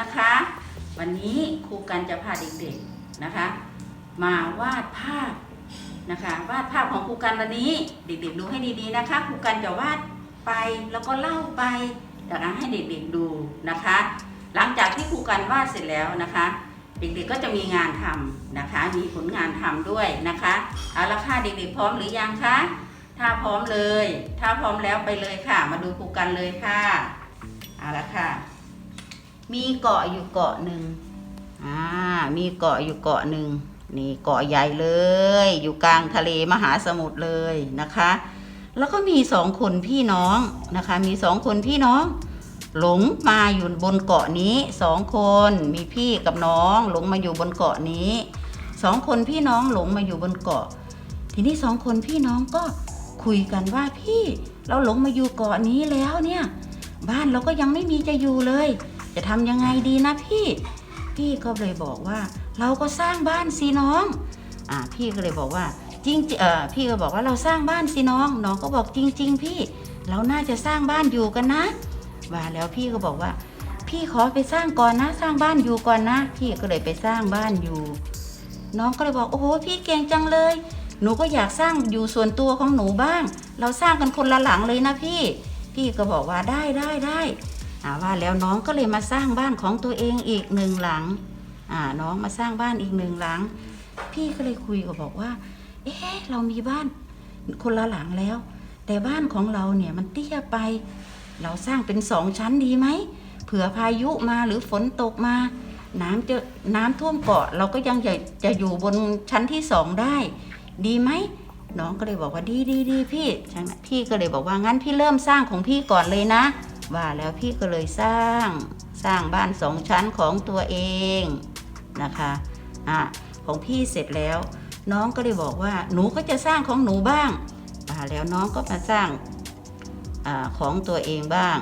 นะคะ วันนี้ครูกันจะพาเด็กๆนะคะ มาวาดภาพนะคะวาดภาพของครูกันวันนี้ เด็กๆดูให้ดีๆนะคะครูกันจะวาดไปแล้วก็เล่าไปนะคะให้เด็กๆดูนะคะ หลังจากที่ครูกันวาดเสร็จแล้วนะคะ เด็กๆก็จะมีงานทำนะคะ มีผลงานทำด้วยนะคะเอาละค่ะเด็กๆพร้อมหรือยังคะถ้าพร้อมเลย ถ้าพร้อมแล้วไปเลยค่ะ มาดูครูกันเลยค่ะเอาละค่ะ มีเกาะอยู่เกาะหนึ่งอ่ามีเกาะอยู่เกาะหนึ่งนี่เกาะใหญ่เลย อยู่กลางทะเลมหาสมุทรเลยนะคะ แล้วก็มีสองคนพี่น้องนะคะ มีสองคนพี่น้อง หลงมาอยู่บนเกาะนี้สองคนมีพี่กับน้องหลงมาอยู่บนเกาะนี้สองคนพี่น้องหลงมาอยู่บนเกาะ ทีนี้สองคนพี่น้องก็คุยกันว่าพี่เราหลงมาอยู่เกาะนี้แล้วเนี่ย บ้านเราก็ยังไม่มีจะอยู่เลย จะทำยังไงดีนะพี่ พี่ก็เลยบอกว่า เราก็สร้างบ้านสิน้องอ่าพี่ก็เลยบอกว่าจริงเออพี่ก็บอกว่าเราสร้างบ้านสิน้อง น้องก็บอกจริง ๆ พี่ เราน่าจะสร้างบ้านอยู่กันนะว่าแล้วพี่ก็บอกว่า พี่ขอไปสร้างก่อนนะ สร้างบ้านอยู่ก่อนนะ พี่ก็เลยไปสร้างบ้านอยู่ น้องก็เลยบอกโอ้โหพี่เก่งจังเลย หนูก็อยากสร้างอยู่ส่วนตัวของหนูบ้าง เราสร้างกันคนละหลังเลยนะพี่ พี่ก็บอกว่าได้ได้ได้ ว่าแล้วน้องก็เลยมาสร้างบ้านของตัวเองอีกหนึ่งหลังอ่าน้องมาสร้างบ้านอีกหนึ่งหลัง พี่ก็เลยคุยกับบอกว่า เอ๊ะเรามีบ้านคนละหลังแล้ว แต่บ้านของเราเนี่ยมันเตี้ยไป เราสร้างเป็นสองชั้นดีไหมเผื่อพายุมาหรือฝนตกมา น้ำจะน้ำท่วมเกาะ เราก็ยังจะจะอยู่บนชั้นที่สองได้ ดีไหมน้องก็เลยบอกว่าดีดีดีพี่ช่านพี่ก็เลยบอกว่างั้นพี่เริ่มสร้างของพี่ก่อนเลยนะ ว่าแล้วพี่ก็เลยสร้างสร้างบ้านสองชั้นของตัวเองนะคะอะของพี่เสร็จแล้ว น้องก็เลยบอกว่าหนูก็จะสร้างของหนูบ้างอ่าแล้วน้องก็มาสร้างอาของตัวเองบ้าง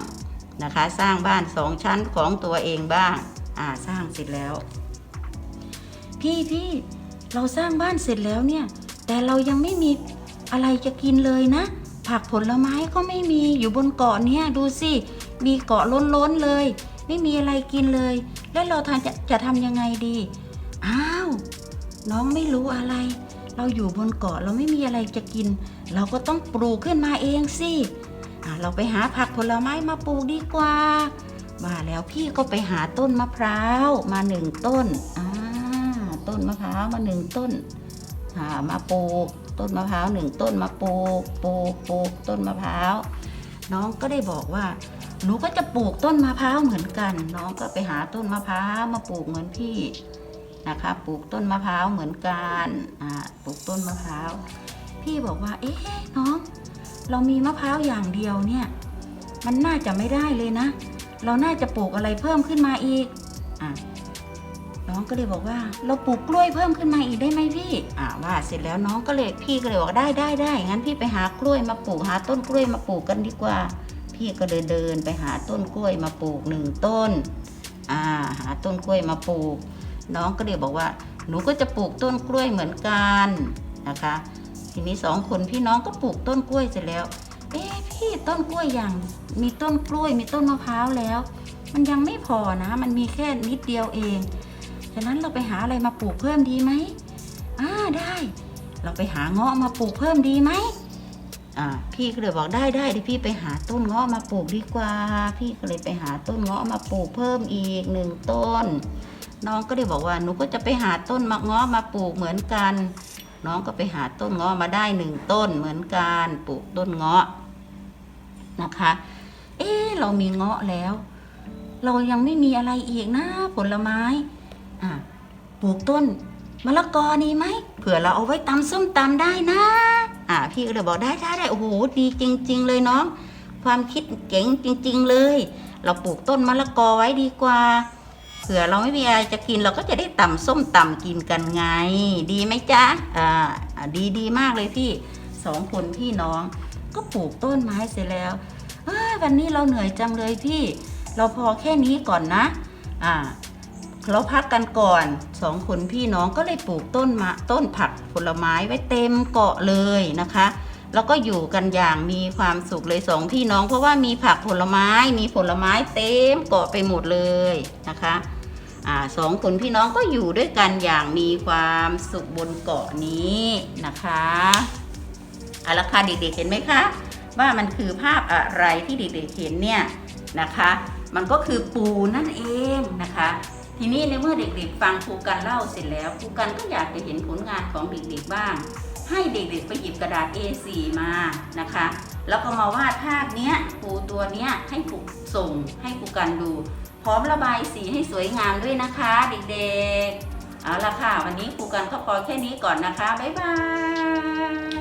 นะคะ สร้างบ้านสองชั้นของตัวเองบ้างอ่าสร้างเสร็จแล้ว พี่พี่เราสร้างบ้านเสร็จแล้วเนี่ย แต่เรายังไม่มีอะไรจะกินเลยนะ ผักผลไม้ก็ไม่มีอยู่บนเกาะเนี่ยดูสิ มีเกาะล้นๆเลย ไม่มีอะไรกินเลย แล้วเราทานจะจะทำยังไงดี อ้าว น้องไม่รู้อะไร เราอยู่บนเกาะเราไม่มีอะไรจะกิน เราก็ต้องปลูกขึ้นมาเองสิเราไปหาผักผลไม้มาปลูกดีกว่าว่าแล้วพี่ก็ไปหาต้นมะพร้าวมาหนึ่งต้นอ่าต้นมะพร้าวมาหนึ่งต้นหามาปลูกต้นมะพร้าวหนึ่งต้นมาปลูกปลูกปลูกต้นมะพร้าวน้องก็ได้บอกว่า หนูก็จะปลูกต้นมะพร้าวเหมือนกัน น้องก็ไปหาต้นมะพร้าวมาปลูกเหมือนพี่นะคะ ปลูกต้นมะพร้าวเหมือนกันอ่าปลูกต้นมะพร้าวพี่บอกว่า เอ๊ะน้อง เรามีมะพร้าวอย่างเดียวเนี่ย มันน่าจะไม่ได้เลยนะ เราน่าจะปลูกอะไรเพิ่มขึ้นมาอีกอะน้องก็เลยบอกว่า เราปลูกกล้วยเพิ่มขึ้นมาอีกได้ไหมพี่ อ่าว่าเสร็จแล้วน้องก็เลยพี่ก็เลยบอกได้ได้ได้งั้นพี่ไปหากล้วยมาปลูกหาต้นกล้วยมาปลูกกันดีกว่า พี่ก็เดินเดินไปหาต้นกล้วยมาปลูกหนึ่งต้นอ่าหาต้นกล้วยมาปลูก น้องก็เลยบอกว่า หนูก็จะปลูกต้นกล้วยเหมือนกันนะคะ ทีนี้สองคนพี่น้องก็ปลูกต้นกล้วยเสร็จแล้วเอ๊พี่ต้นกล้วยอย่างมีต้นกล้วยมีต้นมะพร้าวแล้ว มันยังไม่พอนะ มันมีแค่นิดเดียวเองฉะนั้นเราไปหาอะไรมาปลูกเพิ่มดีไหมอ่าได้ เราไปหาเงาะมาปลูกเพิ่มดีไหม พี่ก็เลยบอกได้ได้เดี๋ยวพี่ไปหาต้นเงาะมาปลูกดีกว่า พี่ก็เลยไปหาต้นเงาะมาปลูกเพิ่มอีกหนึ่งต้น น้องก็เลยบอกว่าหนูก็จะไปหาต้นมะเงาะมาปลูกเหมือนกัน น้องก็ไปหาต้นเงาะมาได้หนึ่งต้นเหมือนกันปลูกต้นเงาะนะคะ เอ๊เรามีเงาะแล้ว เรายังไม่มีอะไรอีกนะผลไม้อะปลูกต้นมะละกอดีไหมเผื่อเราเอาไว้ตำส้มตำได้นะ อะพี่ก็เลยบอกได้ได้ได้โอ้โหดีจริง ๆ เลยน้อง ความคิดเก๋งจริง ๆ เลย เราปลูกต้นมะละกอไว้ดีกว่าเผื่อเราไม่มีอะไรจะกินเราก็จะได้ตำส้มตำกินกันไง ดีไหมจ๊ะอ่าดีดีมากเลยพี่สองคนพี่น้อง ก็ปลูกต้นไม้เสร็จแล้วเอ้วันนี้เราเหนื่อยจังเลยพี่ เราพอแค่นี้ก่อนนะ อ่า เราพักกันก่อนสองคนพี่น้องก็เลยปลูกต้นมะต้นผักผลไม้ไว้เต็มเกาะเลยนะคะ แล้วก็อยู่กันอย่างมีความสุขเลยสองพี่น้อง เพราะว่ามีผักผลไม้มีผลไม้เต็มเกาะไปหมดเลยนะคะอ่าสองคนพี่น้องก็อยู่ด้วยกันอย่างมีความสุขบนเกาะนี้นะคะเอาละค่ะเด็กๆเห็นไหมคะว่ามันคือภาพอะไรที่เด็กๆเห็นเนี่ยนะคะ มันก็คือปูนั่นเองนะคะ ทีนี้ในเมื่อเด็กๆ ฟังครูกันเล่าเสร็จแล้วครูกันก็อยากจะเห็นผลงานของเด็กๆบ้าง ให้เด็กๆไปหยิบกระดาษ A4 มานะคะ แล้วก็มาวาดภาพเนี้ยปูตัวเนี้ยให้ครูส่งให้ครูกันดู พร้อมระบายสีให้สวยงามด้วยนะคะ เด็กๆ เอาละค่ะ วันนี้ครูกันก็พอแค่นี้ก่อนนะคะ บ๊ายบาย